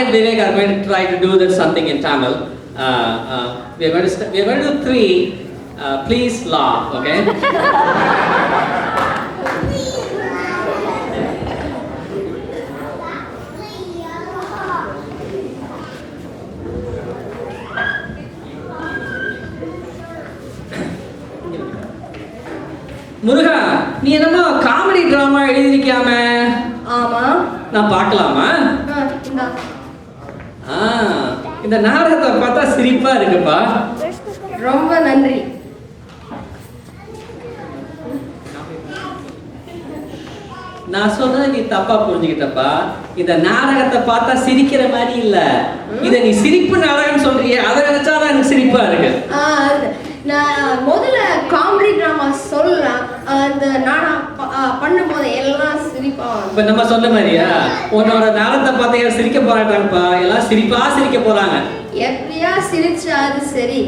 and Vivek are going to try to do that something in Tamil. Uh, uh, we are going to we are going to do three. Uh, please laugh, okay? முருகா நீ என்னமோ comedy drama எழுதியிருக்கியாமே ஆமா நான் பார்க்கலாமா. ஆ இந்த நாடகத்தை பார்த்தா சிரிப்பா இருக்குப்பா. ரொம்ப நன்றி. நான் சொல்றதை நீ தப்பா புரிஞ்சுக்கிட்டப்பா. இந்த நாடகத்தை பார்த்தா சிரிக்கிற மாதிரி இல்ல. இத நீ சிரிப்பு நாடகம் சொல்றியே அதை நினைச்சாதான் எனக்கு சிரிப்பா இருக்கு. நான் முதல்ல காமெடி ட்ராமா சொல்லலாம் அந்த நாடகம் ப- ஆ, பண்ணும்போது எல்லாம் சிரிப்பா வரும். இப்ப நம்ம சொன்ன மாதிரியா? உன்னோட நாடகத்தை பார்த்து யாரும் சிரிக்க போறாட்டாங்கப்பா எல்லாம் சிரிப்பா சிரிக்க போறாங்க. எப்படியா சிரிச்சா அது சரி